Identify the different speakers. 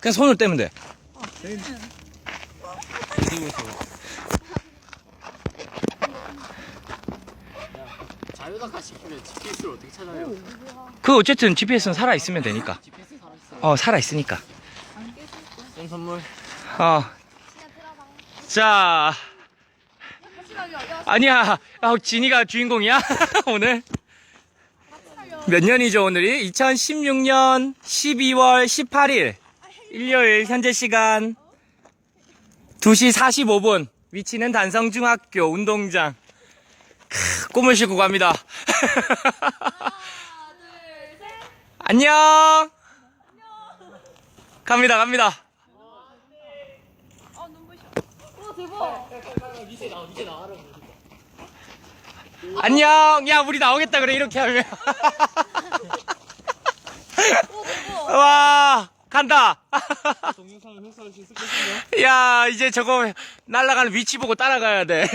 Speaker 1: 그냥 손을 떼면 돼.
Speaker 2: 자유낙하 시키면 GPS를 어떻게 찾아요?
Speaker 1: 그 어쨌든 GPS는 살아 있으면 되니까.
Speaker 2: GPS 살아있어.
Speaker 1: 어 살아 있으니까.
Speaker 2: 쌤 선물.
Speaker 1: 어. 자.
Speaker 3: 야,
Speaker 1: 아니야. 아, 진이가 주인공이야 오늘. 몇 년이죠 오늘이? 2016년 12월 18일 일요일 현재 시간 2시 45분 위치는 단성중학교 운동장 크, 꿈을 싣고 갑니다
Speaker 3: 하나, 둘, 셋.
Speaker 1: 안녕 갑니다 갑니다
Speaker 3: 아, 눈부셔. 와, 대박.
Speaker 2: 나 이제 나와라.
Speaker 1: 안녕 야 우리 나오겠다 그래 이렇게 하면
Speaker 3: 오, 대박.
Speaker 1: 와 간다
Speaker 2: 동영상을 회수할 수 있을 것인가?
Speaker 1: 야 이제 저거 날아가는 위치 보고 따라가야 돼